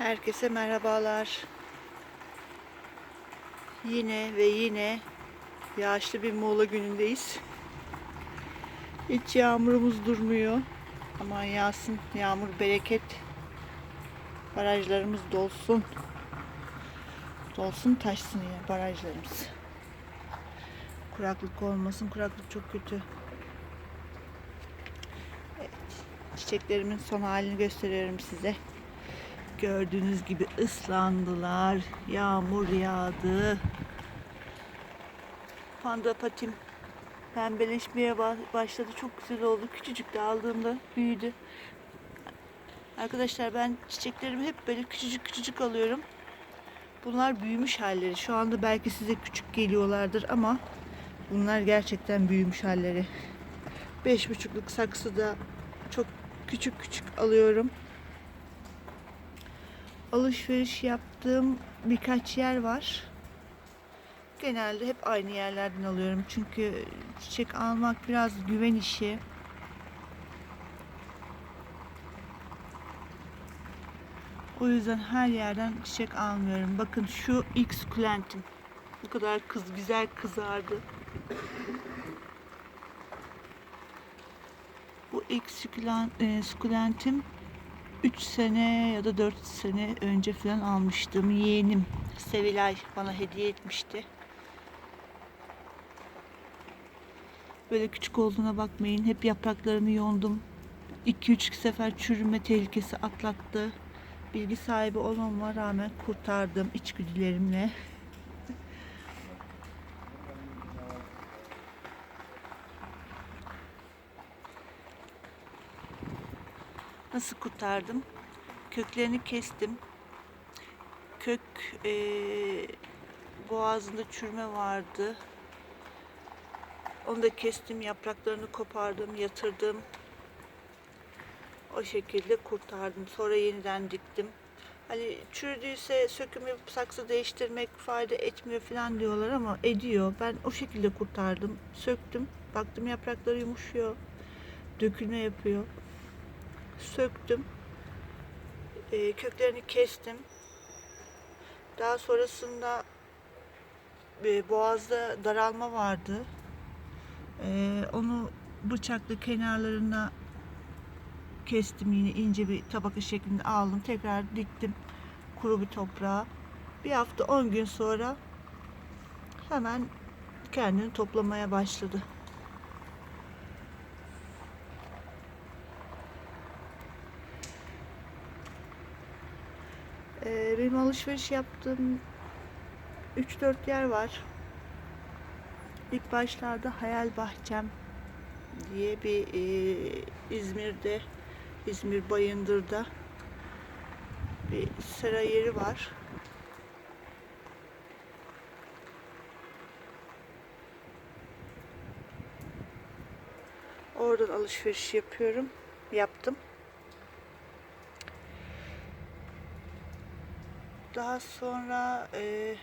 Herkese merhabalar. Yine ve yine yağışlı bir Muğla günündeyiz. Hiç yağmurumuz durmuyor. Aman yağsın, yağmur bereket. Barajlarımız dolsun. Dolsun taşsın ya barajlarımız. Kuraklık olmasın, kuraklık çok kötü. Evet, çiçeklerimin son halini gösteriyorum size. Gördüğünüz gibi ıslandılar. Yağmur yağdı. Panda patim pembeleşmeye ba- başladı. Çok güzel oldu. Küçücük de aldığımda büyüdü. Arkadaşlar ben çiçeklerimi hep böyle küçücük küçücük alıyorum. Bunlar büyümüş halleri. Şu anda belki size küçük geliyorlardır ama bunlar gerçekten büyümüş halleri. Beş buçukluk saksıda çok küçük küçük alıyorum alışveriş yaptığım birkaç yer var. Genelde hep aynı yerlerden alıyorum. Çünkü çiçek almak biraz güven işi. O yüzden her yerden çiçek almıyorum. Bakın şu ilk sukulentim. Bu kadar kız güzel kızardı. Bu ilk sukulen, e, sukulentim 3 sene ya da 4 sene önce falan almıştım. Yeğenim Sevilay bana hediye etmişti. Böyle küçük olduğuna bakmayın. Hep yapraklarını yondum. 2-3 sefer çürüme tehlikesi atlattı. Bilgi sahibi olmama rağmen kurtardım içgüdülerimle. Nasıl kurtardım? Köklerini kestim. Kök eee, boğazında çürüme vardı. Onu da kestim, yapraklarını kopardım, yatırdım. O şekilde kurtardım. Sonra yeniden diktim. Hani çürüdüyse söküm saksı değiştirmek fayda etmiyor falan diyorlar ama ediyor. Ben o şekilde kurtardım. Söktüm. Baktım yaprakları yumuşuyor. Dökülme yapıyor söktüm. Ee, köklerini kestim. Daha sonrasında e, boğazda daralma vardı. Ee, onu bıçakla kenarlarına kestim yine ince bir tabaka şeklinde aldım. Tekrar diktim kuru bir toprağa. Bir hafta 10 gün sonra hemen kendini toplamaya başladı. Ee, benim alışveriş yaptığım 3-4 yer var. İlk başlarda Hayal Bahçem diye bir e, İzmir'de, İzmir Bayındır'da bir sera yeri var. Oradan alışveriş yapıyorum. Yaptım. Daha sonra e,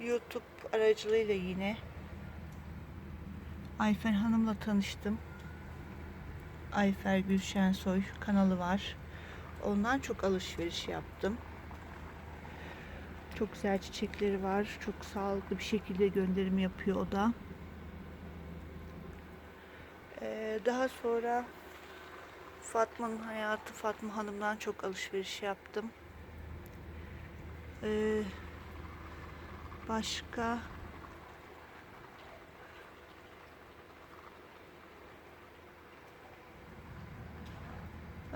YouTube aracılığıyla yine Ayfer Hanım'la tanıştım. Ayfer Gülşensoy kanalı var. Ondan çok alışveriş yaptım. Çok güzel çiçekleri var. Çok sağlıklı bir şekilde gönderim yapıyor o da. Ee, daha sonra Fatma'nın hayatı Fatma Hanım'dan çok alışveriş yaptım. Ee, başka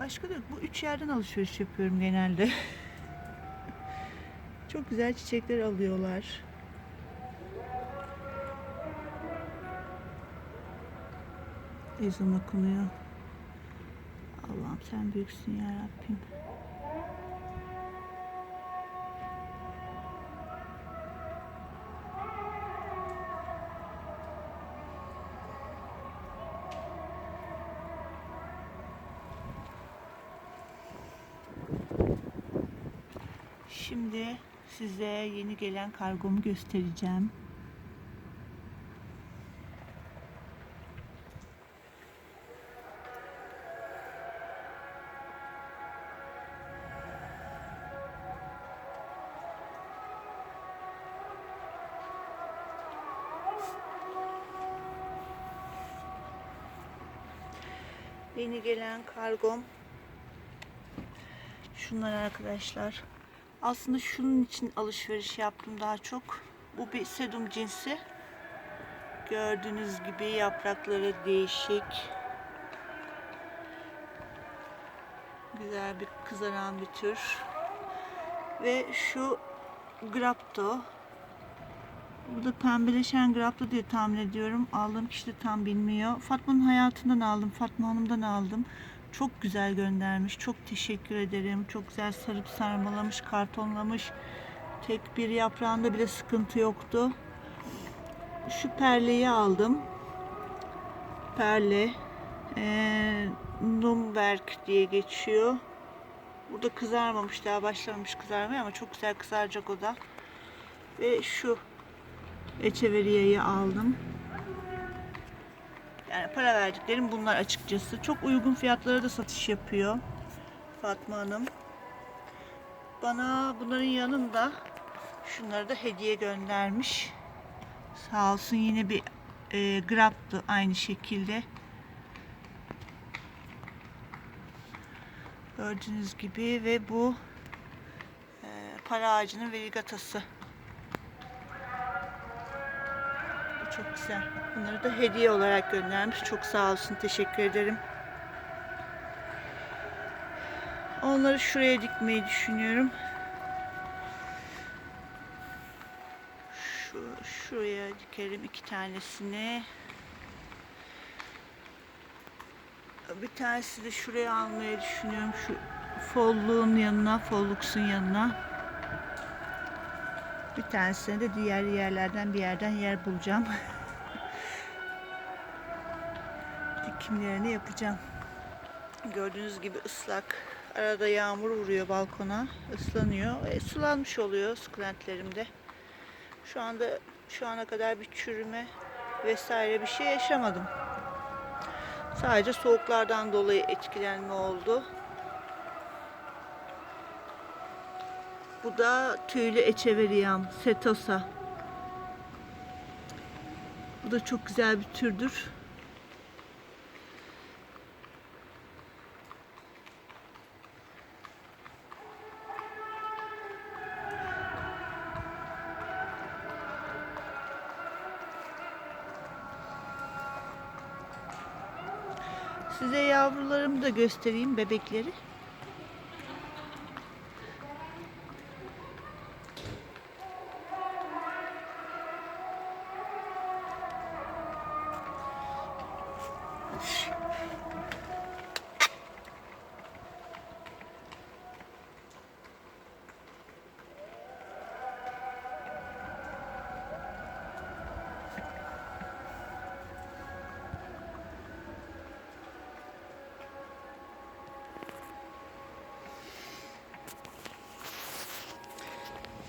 Başka da. Bu üç yerden alışveriş yapıyorum genelde. Çok güzel çiçekler alıyorlar. Ezan okunuyor. Allah'ım sen büyüksün ya Rabbim. Şimdi size yeni gelen kargomu göstereceğim. Yeni gelen kargom şunlar arkadaşlar. Aslında şunun için alışveriş yaptım daha çok. Bu bir sedum cinsi. Gördüğünüz gibi yaprakları değişik. Güzel bir kızaran bir tür. Ve şu Grapto. Bu da pembeleşen Grapto diye tahmin ediyorum. Aldığım kişi de tam bilmiyor. Fatma'nın hayatından aldım. Fatma Hanım'dan aldım. Çok güzel göndermiş. Çok teşekkür ederim. Çok güzel sarıp sarmalamış, kartonlamış. Tek bir yaprağında bile sıkıntı yoktu. Şu perleyi aldım. Perle. Ee, Numberg diye geçiyor. Burada kızarmamış daha başlamamış kızarmaya ama çok güzel kızaracak o da. Ve şu Echeverria'yı aldım. Yani para verdiklerim bunlar açıkçası. Çok uygun fiyatlara da satış yapıyor Fatma Hanım. Bana bunların yanında şunları da hediye göndermiş. Sağ olsun yine bir e, graptı aynı şekilde. Gördüğünüz gibi ve bu e, para ağacının verigatası. Çok güzel. Bunları da hediye olarak göndermiş. Çok sağ olsun. Teşekkür ederim. Onları şuraya dikmeyi düşünüyorum. Şu, şuraya dikerim iki tanesini. Bir tanesi de şuraya almayı düşünüyorum. Şu folluğun yanına, follux'un yanına. Bir tanesini de diğer yerlerden bir yerden yer bulacağım. Dikimlerini yapacağım. Gördüğünüz gibi ıslak. Arada yağmur vuruyor balkona. ıslanıyor. E, sulanmış oluyor sukulentlerimde. Şu anda şu ana kadar bir çürüme vesaire bir şey yaşamadım. Sadece soğuklardan dolayı etkilenme oldu. Bu da tüylü echeveriyam, setosa. Bu da çok güzel bir türdür. Size yavrularımı da göstereyim, bebekleri.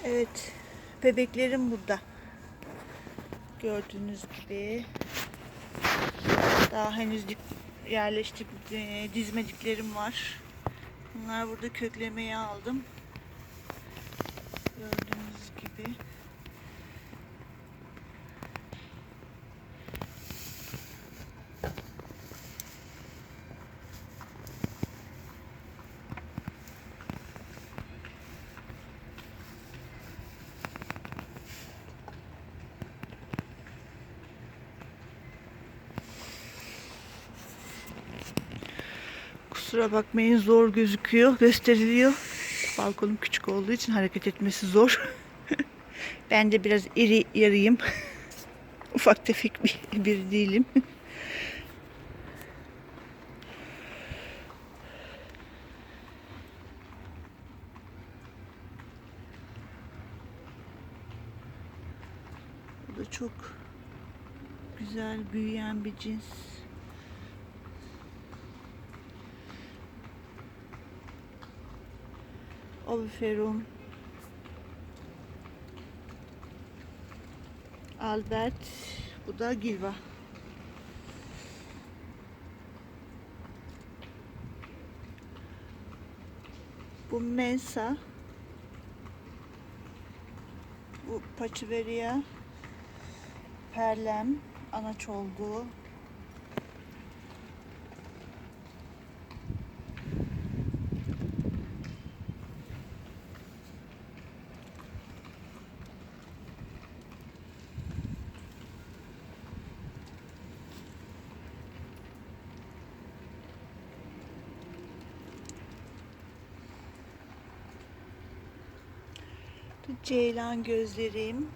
Evet, bebeklerim burada. Gördüğünüz gibi. Daha henüz yerleştik, e, dizmediklerim var. Bunlar burada köklemeye aldım. Gördüğünüz gibi. Kusura bakmayın zor gözüküyor, gösteriliyor. Balkonum küçük olduğu için hareket etmesi zor. ben de biraz iri yarıyım. Ufak tefek bir, bir değilim. Bu da çok güzel büyüyen bir cins. Oviferum Albert bu da Gilva. Bu Mensa. Bu Pachiveria Perlem anaç Ceylan gözlerim.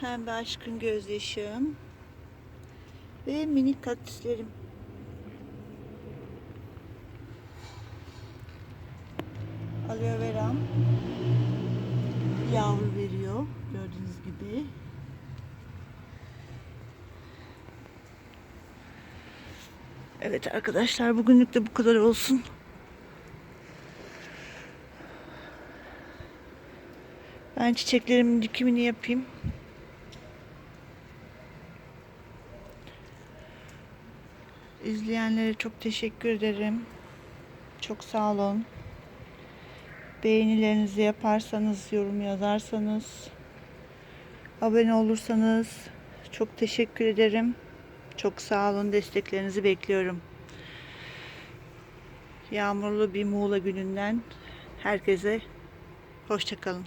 Pembe aşkın gözyaşım. Ve minik kaktüslerim. Aloe veram yavru veriyor gördüğünüz gibi. Evet arkadaşlar bugünlük de bu kadar olsun. Ben çiçeklerimin dikimini yapayım. İzleyenlere çok teşekkür ederim. Çok sağ olun. Beğenilerinizi yaparsanız, yorum yazarsanız, abone olursanız çok teşekkür ederim. Çok sağ olun. Desteklerinizi bekliyorum. Yağmurlu bir Muğla gününden herkese hoşçakalın.